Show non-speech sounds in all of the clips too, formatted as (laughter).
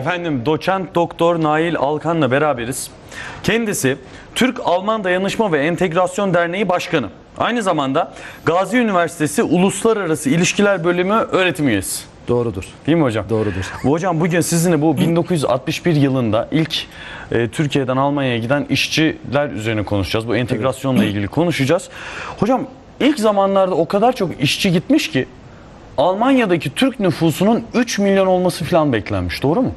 Efendim doçent doktor Nail Alkan'la beraberiz. Kendisi Türk-Alman Dayanışma ve Entegrasyon Derneği Başkanı. Aynı zamanda Gazi Üniversitesi Uluslararası İlişkiler Bölümü öğretim üyesi. Doğrudur. Değil mi hocam? Doğrudur. Hocam bugün sizinle bu 1961 yılında ilk e, Türkiye'den Almanya'ya giden işçiler üzerine konuşacağız. Bu entegrasyonla ilgili konuşacağız. Hocam ilk zamanlarda o kadar çok işçi gitmiş ki Almanya'daki Türk nüfusunun 3 milyon olması falan beklenmiş. Doğru mu?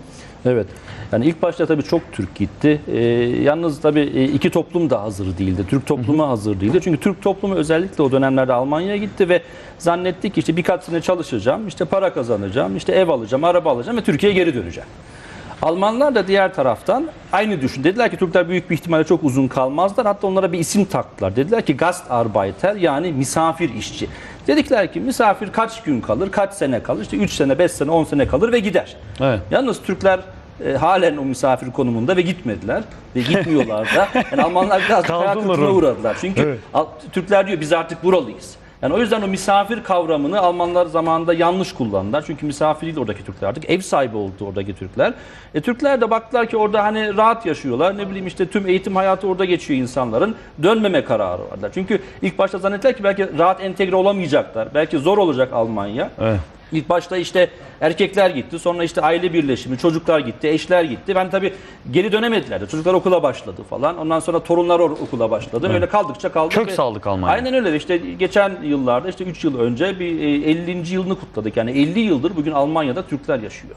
Evet. Yani ilk başta tabii çok Türk gitti. Ee, yalnız tabii e, iki toplum da hazır değildi. Türk toplumu hazır değildi. Çünkü Türk toplumu özellikle o dönemlerde Almanya'ya gitti ve zannetti ki işte birkaç sene çalışacağım, işte para kazanacağım, işte ev alacağım, araba alacağım ve Türkiye'ye geri döneceğim. Almanlar da diğer taraftan aynı düşün. Dediler ki Türkler büyük bir ihtimalle çok uzun kalmazlar. Hatta onlara bir isim taktılar. Dediler ki Gastarbeiter yani misafir işçi. Dedikler ki misafir kaç gün kalır, kaç sene kalır? İşte 3 sene, 5 sene, 10 sene kalır ve gider. Evet. Yalnız Türkler e, halen o misafir konumunda ve gitmediler ve gitmiyorlar da. Yani Almanlar (laughs) biraz hayal kırıklığına uğradılar. Çünkü Evet. Türkler diyor biz artık buralıyız. Yani o yüzden o misafir kavramını Almanlar zamanında yanlış kullandılar. Çünkü misafir değil oradaki Türkler artık. Ev sahibi oldu oradaki Türkler. E, Türkler de baktılar ki orada hani rahat yaşıyorlar. Ne bileyim işte tüm eğitim hayatı orada geçiyor insanların. Dönmeme kararı varlar. Çünkü ilk başta zannettiler ki belki rahat entegre olamayacaklar. Belki zor olacak Almanya. Evet. İlk başta işte erkekler gitti, sonra işte aile birleşimi, çocuklar gitti, eşler gitti. Ben tabii geri dönemediler de. Çocuklar okula başladı falan. Ondan sonra torunlar or- okula başladı. Öyle kaldıkça kaldık. Kök ve- saldık Almanya. Aynen öyle. İşte geçen yıllarda işte 3 yıl önce bir e, 50. yılını kutladık. Yani 50 yıldır bugün Almanya'da Türkler yaşıyor.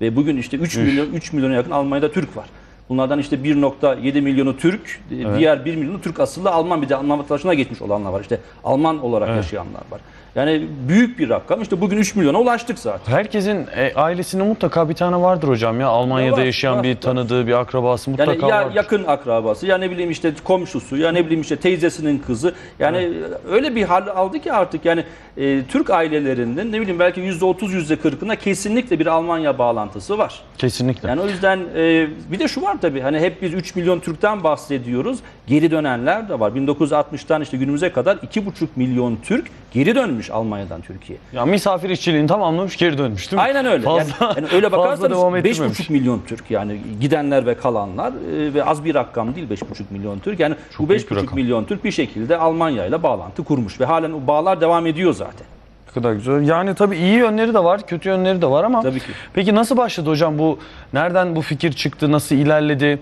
Ve bugün işte 3 milyon 3 milyona yakın Almanya'da Türk var. Bunlardan işte 1.7 milyonu Türk, e, diğer 1 milyonu Türk asıllı Alman bir de Alman vatandaşına geçmiş olanlar var. İşte Alman olarak yaşayanlar var. Yani büyük bir rakam. İşte bugün 3 milyona ulaştık zaten. Herkesin e, ailesinde mutlaka bir tane vardır hocam ya. Almanya'da var, yaşayan var, bir tanıdığı, bir akrabası mutlaka Yani ya vardır. yakın akrabası, ya ne bileyim işte komşusu, ya ne bileyim işte teyzesinin kızı. Yani öyle bir hal aldı ki artık yani e, Türk ailelerinin ne bileyim belki %30 %40'ına kesinlikle bir Almanya bağlantısı var. Kesinlikle. Yani o yüzden e, bir de şu var tabii hani hep biz 3 milyon Türk'ten bahsediyoruz. Geri dönenler de var. 1960'tan işte günümüze kadar 2,5 milyon Türk geri dönmüş Almanya'dan Türkiye'ye. Ya misafir işçiliğini tamamlamış geri dönmüş değil mi? Aynen öyle. Fazla, yani, yani öyle (laughs) bakarsanız devam ettirmemiş. 5,5 milyon Türk yani gidenler ve kalanlar e, ve az bir rakam değil 5,5 milyon Türk. Yani bu büyük bir 5,5 rakam. milyon Türk bir şekilde Almanya ile bağlantı kurmuş ve halen o bağlar devam ediyor zaten. Ne kadar güzel. Yani tabii iyi yönleri de var, kötü yönleri de var ama. Tabii ki. Peki nasıl başladı hocam bu? Nereden bu fikir çıktı? Nasıl ilerledi?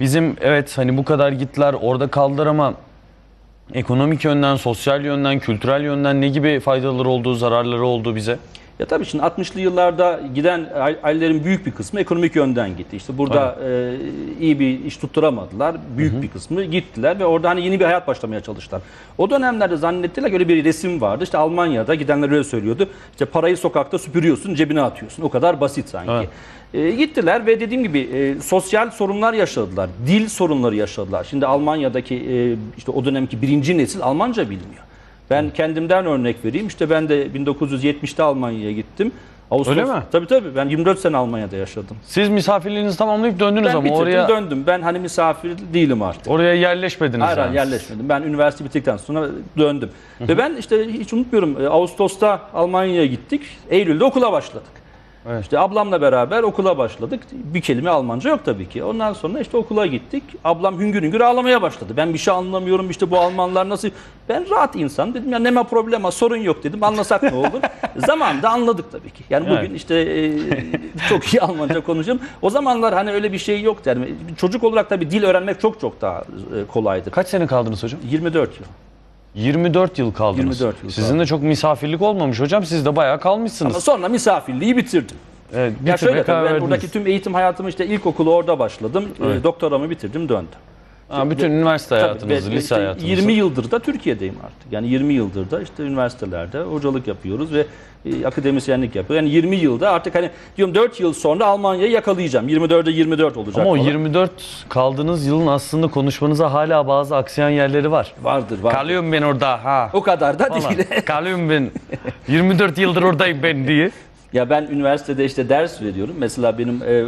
Bizim evet hani bu kadar gittiler, orada kaldılar ama ekonomik yönden, sosyal yönden, kültürel yönden ne gibi faydaları olduğu, zararları olduğu bize? Ya tabii şimdi 60'lı yıllarda giden ailelerin büyük bir kısmı ekonomik yönden gitti. İşte burada e, iyi bir iş tutturamadılar. Büyük bir kısmı gittiler ve orada hani yeni bir hayat başlamaya çalıştılar. O dönemlerde zannettiler ki öyle bir resim vardı. İşte Almanya'da gidenler öyle söylüyordu. İşte parayı sokakta süpürüyorsun, cebine atıyorsun. O kadar basit sanki. Evet. E, gittiler ve dediğim gibi e, sosyal sorunlar yaşadılar. Dil sorunları yaşadılar. Şimdi Almanya'daki e, işte o dönemki birinci nesil Almanca bilmiyor. Ben kendimden örnek vereyim. İşte ben de 1970'te Almanya'ya gittim. Ağustos, Öyle mi? Tabii tabii. Ben 24 sene Almanya'da yaşadım. Siz misafirliğinizi tamamlayıp döndünüz Ben ama bitirdim oraya döndüm. Ben hani misafir değilim artık. oraya yerleşmediniz Hayır yani. yerleşmedim. Ben üniversite bittikten sonra döndüm. Ve ben işte hiç unutmuyorum e, Ağustos'ta Almanya'ya gittik. Eylül'de okula başladık. Evet. İşte ablamla beraber okula başladık. Bir kelime Almanca yok tabii ki. Ondan sonra işte okula gittik. Ablam hüngür hüngür ağlamaya başladı. Ben bir şey anlamıyorum işte bu Almanlar nasıl... Ben rahat insan dedim ya neme problema sorun yok dedim. Anlasak ne olur? (laughs) Zamanında anladık tabii ki. Yani bugün Evet. işte e, çok iyi Almanca konuşuyorum. O zamanlar hani öyle bir şey yoktu. Yani çocuk olarak tabii dil öğrenmek çok çok daha e, kolaydı. Kaç sene kaldınız hocam? 24 yıl. 24 yıl kaldınız. 24 yıl Sizin kaldım. de çok misafirlik olmamış hocam. Siz de bayağı kalmışsınız. Ama sonra misafirliği bitirdim. Evet, bir Ya şöyle tabii ben verdiniz. buradaki tüm eğitim hayatımı işte ilkokulu orada başladım. Evet. E, doktoramı bitirdim döndüm. Ha, bütün üniversite hayatınızı, ben lise hayatınızı. 20 yıldır da Türkiye'deyim artık. Yani 20 yıldır da işte üniversitelerde hocalık yapıyoruz ve e, akademisyenlik yapıyoruz. Yani 20 yılda artık hani diyorum 4 yıl sonra Almanya'yı yakalayacağım. 24'e 24 olacak Ama o falan. 24 kaldığınız yılın aslında konuşmanıza hala bazı aksayan yerleri var. vardır var. Kalıyorum ben orada ha. O kadar da falan. değil. (laughs) Kalıyorum ben. 24 yıldır oradayım ben diye. Ya ben üniversitede işte ders veriyorum. Mesela benim e, e,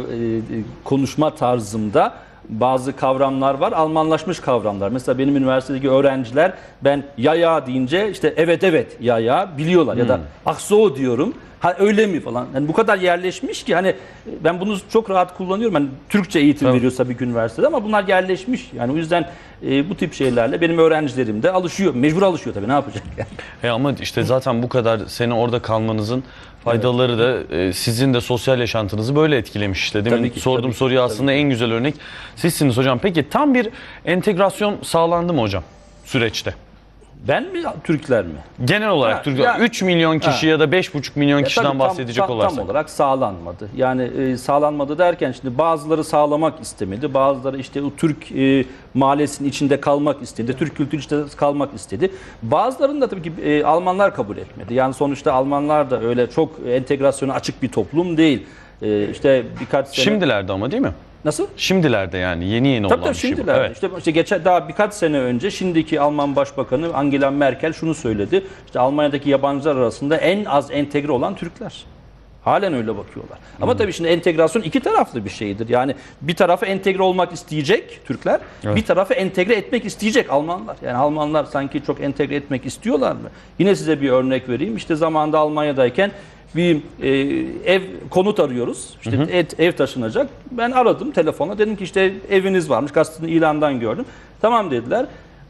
konuşma tarzımda bazı kavramlar var. Almanlaşmış kavramlar. Mesela benim üniversitedeki öğrenciler ben ya ya deyince işte evet evet ya ya biliyorlar. Ya da ah so diyorum. Ha öyle mi falan. Yani bu kadar yerleşmiş ki hani ben bunu çok rahat kullanıyorum. Hani Türkçe eğitim veriyoruz tabii ki üniversitede ama bunlar yerleşmiş. Yani o yüzden e, bu tip şeylerle benim öğrencilerim de alışıyor. Mecbur alışıyor tabii ne yapacak yani. E ama işte zaten bu kadar sene orada kalmanızın faydaları da e, sizin de sosyal yaşantınızı böyle etkilemiş işte. Demin Tabii ki, sorduğum tabii ki, soruya aslında en güzel örnek sizsiniz hocam. Peki tam bir entegrasyon sağlandı mı hocam süreçte? Ben mi Türkler mi? Genel olarak Ha, Türkiye ya- 3 milyon kişi Ha. ya da 5,5 milyon Ya kişiden tabii tam- bahsedecek tam, olarsak. Tam olarak sağlanmadı. Yani e, sağlanmadı derken şimdi bazıları sağlamak istemedi. Bazıları işte o Türk e, mahallesinin içinde kalmak istedi. Türk kültürü içinde kalmak istedi. Bazılarını da tabii ki e, Almanlar kabul etmedi. Yani sonuçta Almanlar da öyle çok entegrasyona açık bir toplum değil. E, işte birkaç sene... Şimdilerde ama değil mi? Nasıl? Şimdilerde yani yeni yeni Tabii olan tabii bir şey bu. Evet. İşte, işte geçen daha birkaç sene önce şimdiki Alman Başbakanı Angela Merkel şunu söyledi. İşte Almanya'daki yabancılar arasında en az entegre olan Türkler. Halen öyle bakıyorlar. Ama Hmm. tabii şimdi entegrasyon iki taraflı bir şeydir. Yani bir tarafı entegre olmak isteyecek Türkler, Evet. bir tarafı entegre etmek isteyecek Almanlar. Yani Almanlar sanki çok entegre etmek istiyorlar mı? Yine size bir örnek vereyim. İşte zamanında Almanya'dayken bir e, ev konut arıyoruz. İşte et- ev taşınacak. Ben aradım telefonla. Dedim ki işte eviniz varmış. Gazetenin ilandan gördüm. Tamam dediler.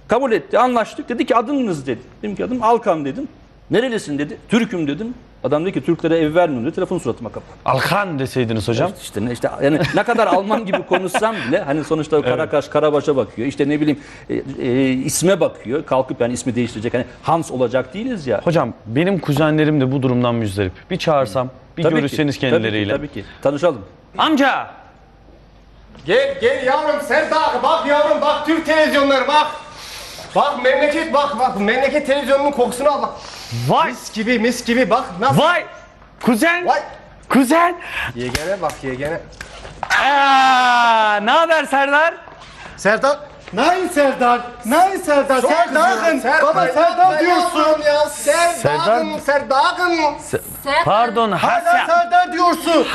Kabul etti. Anlaştık. Dedi ki adınız dedi. Dedim ki adım Alkan dedim. Nerelisin dedi. Türk'üm dedim. Adam dedi ki Türklere ev vermiyorum dedi. Telefonu suratıma kapattı. Alkan deseydiniz hocam. İşte ne işte yani ne kadar Alman gibi konuşsam bile hani sonuçta o Karakaş Karabaş'a bakıyor. İşte ne bileyim e, e, isme bakıyor. Kalkıp yani ismi değiştirecek. Hani Hans olacak değiliz ya. Hocam benim kuzenlerim de bu durumdan müzdarip. Bir çağırsam, bir Tabii ki, görüşseniz tabii ki, kendileriyle. Tabii ki, Tanışalım. Amca! Gel gel yavrum Serdar bak yavrum bak Türk televizyonları bak. Bak memleket bak bak memleket televizyonunun kokusunu al bak. Vay! Mis gibi mis gibi bak nasıl. Vay! Kuzen! Vay. Kuzen! Yegene bak yegene. Aa, ne haber Serdar? Serdar. Nein Serdar, nein Serdar, Çok Serdar'ın, kızıyorum. baba Serdar diyorsun. Ya Serdar'ın Serdar'ın. Pardon, Hala Hasya. Serdar diyorsun.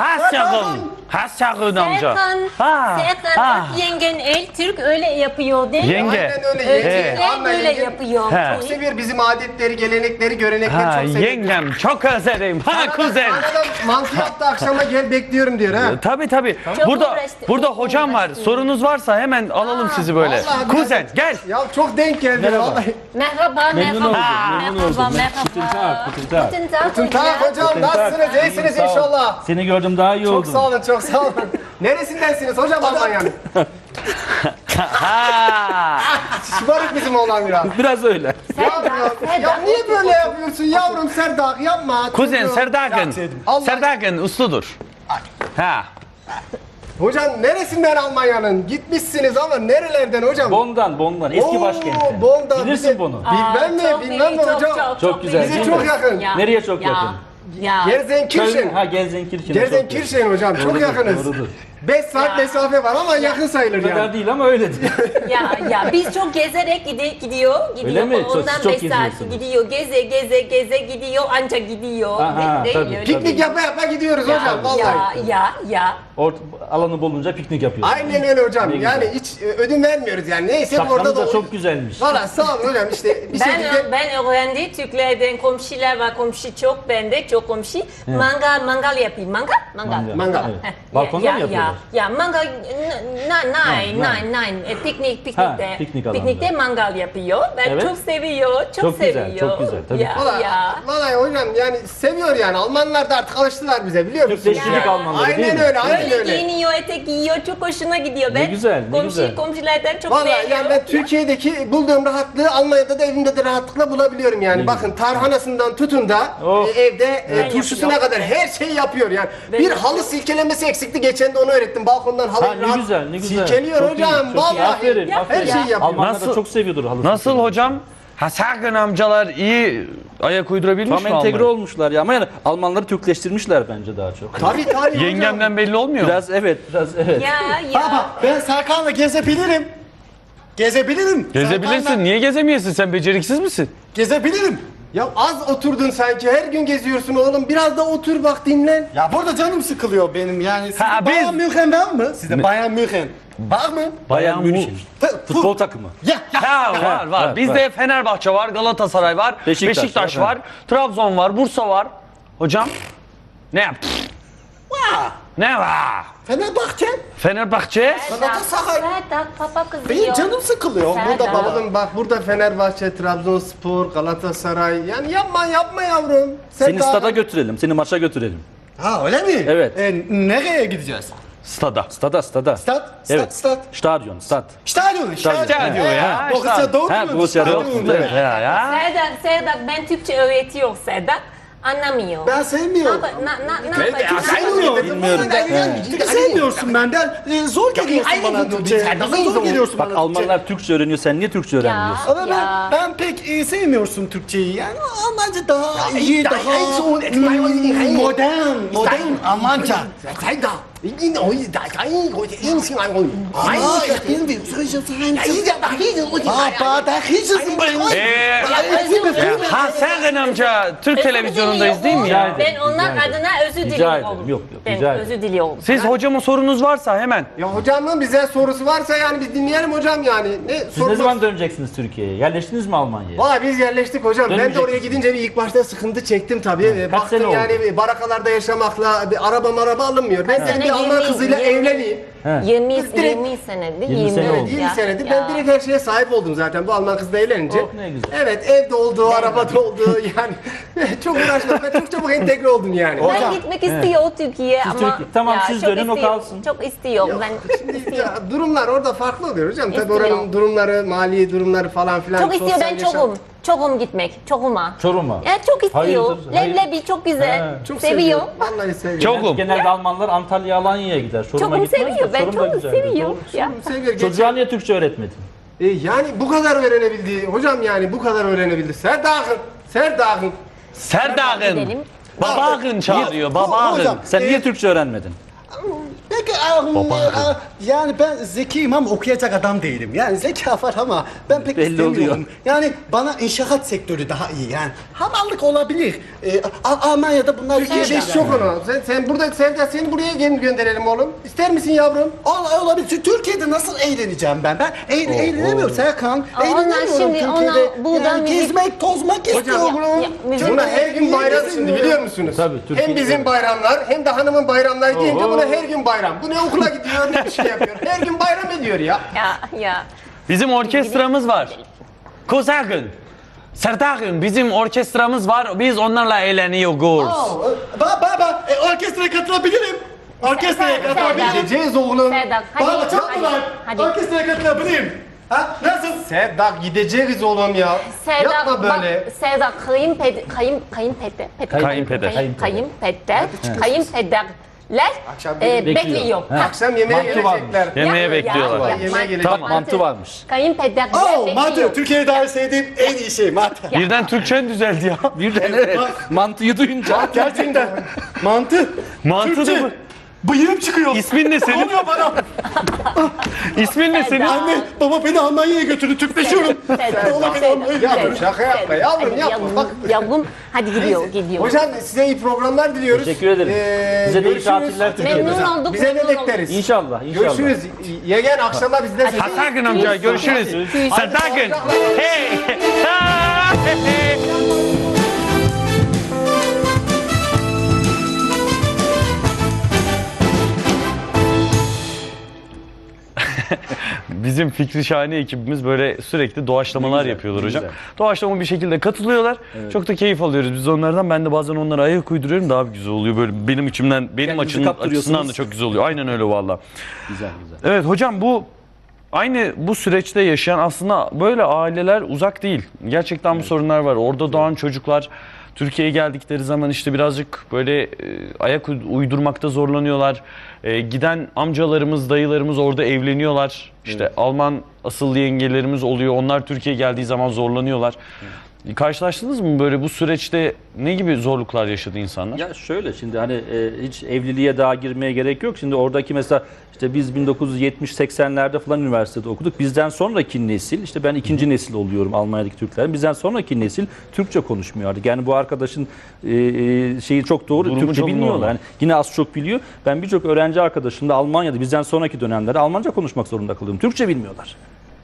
Hasyakın. Hasyakın amca. Serkan, Ha, Serkan ha. bak yengen el Türk öyle yapıyor değil mi? Yenge. Aynen öyle yenge. Anla böyle yenge. yapıyor. He. Çok seviyor bizim adetleri, gelenekleri, görenekleri Ha, çok seviyor. yengem çok özledim. Ha kuzen. Arada mantı yaptı akşama gel bekliyorum diyor ha. Tabii tabii. Çok Burada uğraştı, burada çok hocam var. uğraştı. Sorunuz varsa hemen alalım sizi böyle. vallahi Kuzen gel. Ya çok denk geldi Merhaba. vallahi. Merhaba, Memnun merhaba. oldum, memnun merhaba, oldum. merhaba. Guten Tag, guten Tag. Guten Tag, Guten Tag hocam nasılsınız? İyisiniz Sağ ol. inşallah. Seni gördüm daha iyi Çok oldum. sağ olun, çok sağ olun. Neresindensiniz hocam Almanya'nın? Ha. Şımarık bizim oğlan biraz. Biraz öyle. Serdar, Ya Serdar. niye böyle yapıyorsun yavrum Serdar yapma. Kuzen çocuğum. Serdakın. Allah- Serdakın usludur. Ha. Hocam neresinden Almanya'nın? Gitmişsiniz ama nerelerden hocam? Bondan, Bondan. Eski Oo, başkenti. Bon'dan. Bilirsin Bize- Bon'u. Bilmem mi? Çok Bilmem mi iyi, hocam? Çok, Çok güzel, Bize değil çok mi? yakın. Ya, Nereye çok ya, yakın? Ya. Gerzenkirchen. Ha Gelsenkirchen. Gerzenkirchen hocam çok yakınız. doğrudur. 5 saat Ya. mesafe var ama yakın sayılır O kadar yani. değil ama öyledir. ya ya biz çok gezerek gide, gidiyor gidiyor Öyle mi? Çok- ondan çok 5 saat geziyorsunuz. gidiyor geze geze geze gidiyor ancak gidiyor Aha, değil, tabii. öyle Piknik değil. yapa yapa gidiyoruz ya, hocam vallahi. ya ya ya Ort alanı bulunca piknik yapıyoruz. Aynen öyle hocam. Ne güzel. Yani hiç e, ödün vermiyoruz yani. Neyse Şapkanız orada da da çok güzelmiş. Valla sağ olun hocam işte bir ben şekilde ben öğrendi Türklerden komşular var komşu çok bende çok komşu mangal mangal yapayım mangal mangal Mangal. Evet. Heh, Balkonda ya, mı ya, yapıyorlar? Ya mangal nein Ha, nein nein E, piknik Ha, piknikte piknik alanda. piknikte mangal yapıyor ben Evet. çok seviyor çok, Çok güzel, seviyor çok güzel, tabii. ya Valla ya vallahi hocam yani seviyor yani. Almanlar da artık alıştılar bize biliyor musun? Türkleştirdik Ya. Almanları değil Aynen mi? öyle, aynen Öyle öyle. giyiniyor, etek giyiyor, çok hoşuna gidiyor. Ben güzel, ne komşu, güzel. komşulardan çok Valla beğeniyorum. yani ben Türkiye'deki bulduğum rahatlığı Almanya'da da evimde de rahatlıkla bulabiliyorum yani. Ne Bakın tarhanasından tutun da Oh. e, evde e, Ben turşusuna yapıyorum. kadar her şeyi yapıyor yani. Ben bir halı silkelemesi eksikti. Geçen de onu öğrettim. Balkondan halı Ha, ne güzel, ne güzel. silkeliyor Çok iyi, hocam. çok iyi. vallahi. Aferin, Ya, aferin. Her şeyi yapıyor. Almanlar Nasıl- da çok seviyordur halı Nasıl silkelemeyi. hocam? Hasakın amcalar iyi ayak uydurabilmiş Tam mi entegre Almanya? olmuşlar ya ama yani Almanları Türkleştirmişler bence daha çok. Tabii tabii hocam. Yengemden belli olmuyor mu? Biraz evet, biraz evet. Ya ya. Baba ben Serkan'la gezebilirim. Gezebilirim. Gezebilirsin. Serkan'la Niye gezemiyorsun? Sen beceriksiz misin? Gezebilirim. Ya az oturdun sanki. Her gün geziyorsun oğlum. Biraz da otur bak dinlen. Ya burada canım sıkılıyor benim yani. Sizde Ha, biz- Bayern München var mı? Sizde Bayern München var mı? Bayern Bayan München. Fu- Futbol takımı. Ya ya. Ha var var. var, Bizde Fenerbahçe var, Galatasaray var, Beşiktaş Beşiktaş, var, var, Trabzon var, Bursa var. Hocam Ne yap? Ne var? Fenerbahçe. Fenerbahçe. Galatasaray. Serdar baba kızıyor. Benim canım sıkılıyor. Serdar. Burada. Oğlum bak burada Fenerbahçe, Trabzonspor, Galatasaray. Yani yapma yapma yavrum. Sen Seni daha- stada götürelim, seni maça götürelim. Ha öyle mi? Evet. E, nereye gideceğiz? Stada. Stada, stada. Stat, stat, Evet. stat. Stadyon, stad. Stadion, stadion. Stadion ya. Borussia Dortmund. Ha, Borussia. Dortmund, evet. Ya ya. Serdar, Serdar ben Türkçe öğretiyor Serdar. Anlamıyor. Ben Ne sevmiyorum. yap- na- na- ne Ben de yapacağız? sevmiyorum. Bilmiyorum. Çünkü sevmiyorsun benden. E, zor geliyorsun bana Türkçe. Zor geliyorsun Bak bana Almanlar Türkçe öğreniyor, sen niye Türkçe öğrenmiyorsun? Ama ben, Ya. ben pek e, sevmiyorsun Türkçeyi yani Almanca daha iyi, daha- modern, modern Almanca. Sen de. İn o da sen o insin ay o. Ama ich bin wie soll ich das sein? Baba, da hiç Ee, ya Hasan amca Türk televizyonundayız değil mi ya? Ben onlar adına özür diliyorum. Yok, yok, Ben rica özür diliyorum. Siz hocama sorunuz varsa hemen. Ya hocamın bize sorusu varsa yani biz dinleyelim hocam yani. Ne Siz ne zaman döneceksiniz Türkiye'ye? Yerleştiniz mi Almanya'ya? Valla biz yerleştik hocam. Ben de Dönmeyecek oraya gidince bir ilk başta sıkıntı çektim tabii. Ee, Kaç Baktım sene oldu? yani bir barakalarda yaşamakla bir araba maraba alınmıyor. Ben sene? Bir Alman kızıyla yirmi- evleneyim. 20 Direkt- 20 senedir. 20 20 sene oldu. 20 Ya, senedir ya. ben direkt her şeye sahip oldum zaten bu Alman kızla evlenince. Oh, ne güzel. Evet evde olduğu, arabada olduğu (laughs) yani (laughs) çok uğraşmadım. Ben çok çabuk entegre oldum yani. Ben gitmek istiyor Türkiye ama Türkiye- tamam, siz çok dönün, o istiyor- kalsın. Çok istiyor ben istiyor. Ya, durumlar orada farklı oluyor hocam. Tabii İstiyor. oranın durumları, mali durumları falan filan. Çok istiyor ben yaşam- çokum. Çokum gitmek. Çokuma. Çorum'a. Ya çok istiyor. Hayırdır, hayır. Leblebi çok güzel. He. Çok seviyor. seviyorum. Vallahi seviyorum. Çokum. Genelde Almanlar Antalya, Alanya'ya gider. Çorum'a Çokum gitmez de, seviyor. Ben Çorum da çok güzeldir, seviyorum. doğru. Ya. Seviyor. Geçen- Çocuğa niye Türkçe öğretmedin? E, yani bu kadar öğrenebildi. Hocam yani bu kadar öğrenebildi. Serdağın. Serdağın. Serdağın. Gidelim. Babağın çağırıyor. Babağın. Hocam, Sen e, niye Türkçe öğrenmedin? Peki, um, a- yani ben zekiyim ama okuyacak adam değilim. Yani zeka var ama ben pek Belli istemiyorum. oluyor. Yani bana inşaat sektörü daha iyi yani. Hamallık olabilir. Ee, A- Almanya'da bunlar Türkiye'de iş yok ona. Sen, sen burada Sevda seni buraya gel gönderelim oğlum. İster misin yavrum? Ol, olabilir. Tü- Türkiye'de nasıl eğleneceğim ben? Ben eğ- eğlenemiyorum Serkan. Onlar Eğlenemiyorum şimdi Türkiye'de. ona burada yani müzik- gezmek, tozmak istiyorum. ya, Buna her gün bayram şimdi biliyor musunuz? Tabii, Türkiye'de Hem bizim bayramlar hem de hanımın bayramları deyince buna her gün bayram. Bu ne okula gidiyor ne bir şey yapıyor. Her gün bayram ediyor ya. Ya ya. Bizim orkestramız var. Kozagın. Serdağın bizim orkestramız var. Biz onlarla eğleniyoruz. Baba baba e, orkestraya katılabilirim. Orkestraya katılabilirim. Gideceğiz oğlum. Serdar hadi. Baba çok hadi, kolay. Hadi. Orkestraya katılabilirim. Ha nasıl? Serdar gideceğiz oğlum ya. Serdar, Yapma böyle. Bak, Serdar kayınpeder, kayın, kayınpeder, peder, Kayınpeder. kayın- kayınpeder, kayınpederler Akşam e, bekliyor. bekliyor. Ha. Akşam yemeğe Mantı varmış. gelecekler. Yemeğe Ya, bekliyorlar. ya, ya. Yemeğe. Tam mantı varmış. Kayınpederler Oh, bekliyor. mantı. Türkiye'de daha sevdiğim en iyi şey mantı. Birden Türkçen düzeldi ya. Birden evet. Mantıyı duyunca. Gerçekten. mantı. Mantı da Türkçe. mı? Bıyığım çıkıyor. İsmin ne Ne senin? oluyor bana? İsmin ne senin? Anne, baba beni Almanya'ya götürdü. Türkleşiyorum. Serdar, (laughs) Oğlum, Serdar, oğlum, Serdar, yavrum, şaka yapma, yavrum, yapma, yavrum, bak. Yavrum, hadi gidiyor, gidiyor. Hocam size iyi programlar diliyoruz. Teşekkür ederim. Ee, Size de iyi tatiller Türkiye'de. Memnun olduk, Bize de bekleriz. İnşallah, inşallah. Görüşürüz. Yegen akşama bizde sesiniz. Serdağın amca görüşürüz. Serdağın. Hey. (laughs) Hey. (laughs) Bizim Fikri Şahane ekibimiz böyle sürekli doğaçlamalar güzel, yapıyorlar hocam. güzel. Doğaçlama bir şekilde katılıyorlar. Çok da keyif alıyoruz biz onlardan. Ben de bazen onlara ayak uyduruyorum daha güzel oluyor. Böyle benim içimden, benim kaptırıyorsunuz. açısından da çok güzel oluyor. Aynen öyle valla. Güzel güzel. Evet hocam bu aynı bu süreçte yaşayan aslında böyle aileler uzak değil. Gerçekten bu sorunlar var. Orada doğan çocuklar Türkiye'ye geldikleri zaman işte birazcık böyle e, ayak uy- uydurmakta zorlanıyorlar. E, giden amcalarımız, dayılarımız orada evleniyorlar. İşte Alman asıllı yengelerimiz oluyor. Onlar Türkiye'ye geldiği zaman zorlanıyorlar. Karşılaştınız mı böyle bu süreçte ne gibi zorluklar yaşadı insanlar? Ya şöyle şimdi hani e, hiç evliliğe daha girmeye gerek yok. Şimdi oradaki mesela işte biz 1970-80'lerde falan üniversitede okuduk. Bizden sonraki nesil işte ben ikinci nesil oluyorum Almanya'daki Türklerin. Bizden sonraki nesil Türkçe konuşmuyor artık. Yani bu arkadaşın e, e, şeyi çok doğru. Durumu Türkçe çok bilmiyorlar. Yani yine az çok biliyor. Ben birçok öğrenci arkadaşım da Almanya'da bizden sonraki dönemlerde Almanca konuşmak zorunda kalıyorum. Türkçe bilmiyorlar.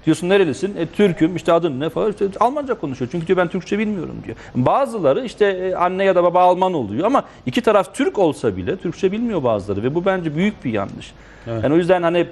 Diyorsun nerelisin? E, Türk'üm. İşte adın ne falan. İşte Almanca konuşuyor. Çünkü diyor ben Türkçe bilmiyorum diyor. Bazıları işte e, anne ya da baba Alman oluyor ama iki taraf Türk olsa bile Türkçe bilmiyor bazıları ve bu bence büyük bir yanlış. Yani o yüzden hani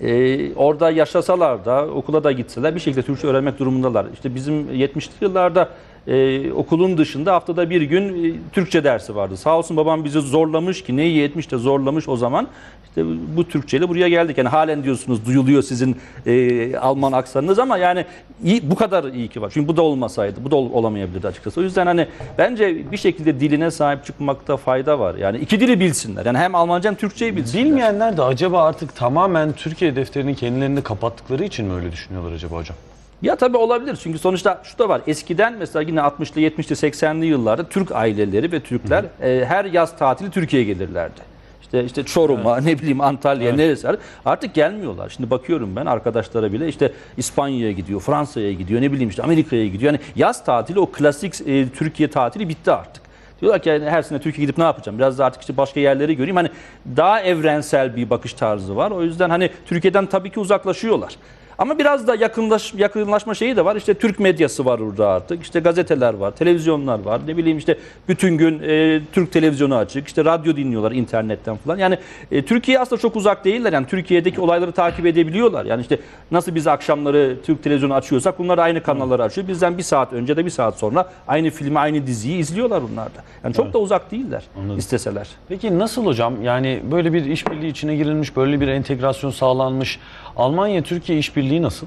ee, orada yaşasalar da okula da gitseler bir şekilde Türkçe öğrenmek durumundalar. İşte bizim 70'li yıllarda e, okulun dışında haftada bir gün e, Türkçe dersi vardı. Sağ olsun babam bizi zorlamış ki neyi yetmiş de zorlamış o zaman. İşte bu- Türkçeyle buraya geldik. Yani halen diyorsunuz duyuluyor sizin e, Alman aksanınız ama yani iyi, bu kadar iyi ki var. Çünkü bu da olmasaydı bu da ol- olamayabilirdi açıkçası. O yüzden hani bence bir şekilde diline sahip çıkmakta fayda var. Yani iki dili bilsinler. Yani hem Almanca hem Türkçeyi bilsinler. Bilmeyenler de acaba artık tamamen Türkiye defterini kendilerinde kapattıkları için mi öyle düşünüyorlar acaba hocam? Ya tabii olabilir çünkü sonuçta şu da var. Eskiden mesela yine 60'lı 70'li 80'li yıllarda Türk aileleri ve Türkler e, her yaz tatili Türkiye'ye gelirlerdi. İşte işte Çorum'a (laughs) ne bileyim Antalya neresi var. Artık gelmiyorlar. Şimdi bakıyorum ben arkadaşlara bile işte İspanya'ya gidiyor, Fransa'ya gidiyor, ne bileyim işte Amerika'ya gidiyor. Yani yaz tatili o klasik e, Türkiye tatili bitti artık. Diyorlar ki yani her sene Türkiye'ye gidip ne yapacağım? Biraz da artık işte başka yerleri göreyim. Hani daha evrensel bir bakış tarzı var. O yüzden hani Türkiye'den tabii ki uzaklaşıyorlar. Ama biraz da yakınlaş, yakınlaşma şeyi de var. İşte Türk medyası var orada artık. İşte gazeteler var, televizyonlar var. Ne bileyim işte bütün gün e, Türk televizyonu açık. İşte radyo dinliyorlar internetten falan. Yani e, Türkiye aslında çok uzak değiller. Yani Türkiye'deki olayları takip edebiliyorlar. Yani işte nasıl biz akşamları Türk televizyonu açıyorsak bunlar aynı kanalları açıyor. Bizden bir saat önce de bir saat sonra aynı filmi, aynı diziyi izliyorlar bunlar da. Yani çok da uzak değiller isteseler. Peki nasıl hocam? Yani böyle bir işbirliği içine girilmiş, böyle bir entegrasyon sağlanmış. Almanya-Türkiye işbirliği nasıl?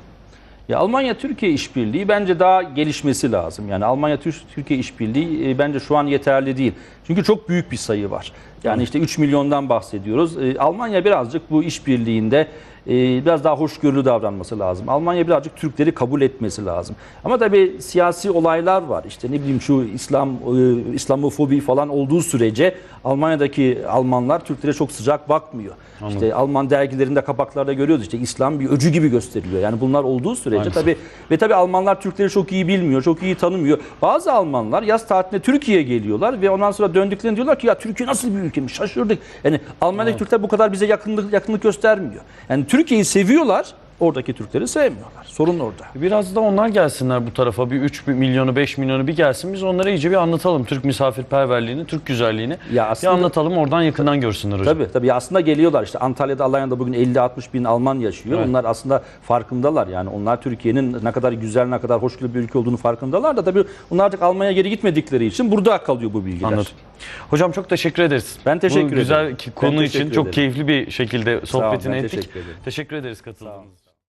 Ya Almanya-Türkiye işbirliği bence daha gelişmesi lazım. Yani Almanya-Türkiye işbirliği e, bence şu an yeterli değil. Çünkü çok büyük bir sayı var. Yani işte 3 milyondan bahsediyoruz. E, Almanya birazcık bu işbirliğinde biraz daha hoşgörülü davranması lazım. Almanya birazcık Türkleri kabul etmesi lazım. Ama tabii siyasi olaylar var. İşte ne bileyim şu İslam e, İslamofobi falan olduğu sürece Almanya'daki Almanlar Türklere çok sıcak bakmıyor. İşte Alman dergilerinde kapaklarda görüyoruz işte İslam bir öcü gibi gösteriliyor. Yani bunlar olduğu sürece Maalesef. tabii ve tabii Almanlar Türkleri çok iyi bilmiyor, çok iyi tanımıyor. Bazı Almanlar yaz tatiline Türkiye'ye geliyorlar ve ondan sonra döndüklerinde diyorlar ki ya Türkiye nasıl bir ülkemiş şaşırdık. Yani Almanya'daki Türkler bu kadar bize yakınlık yakınlık göstermiyor. Yani Türkiye'yi seviyorlar, oradaki Türkleri sevmiyorlar. Sorun orada. Biraz da onlar gelsinler bu tarafa. Bir 3 milyonu, 5 milyonu bir gelsin. Biz onlara iyice bir anlatalım. Türk misafirperverliğini, Türk güzelliğini. Ya aslında- bir anlatalım oradan yakından görsünler hocam. Tabii tabii aslında geliyorlar işte Antalya'da Alanya'da bugün 50-60 bin Alman yaşıyor. Evet. Onlar aslında farkındalar yani onlar Türkiye'nin ne kadar güzel ne kadar hoşgörülü bir ülke olduğunu farkındalar da tabii onlar artık Almanya'ya geri gitmedikleri için burada kalıyor bu bilgiler. Anladım. Hocam çok teşekkür ederiz. Ben teşekkür Bu güzel ederim. ki- Ben konu için teşekkür çok ederim. keyifli bir şekilde sohbetini ben ettik. teşekkür ederim. Teşekkür ederiz katıldığınız için.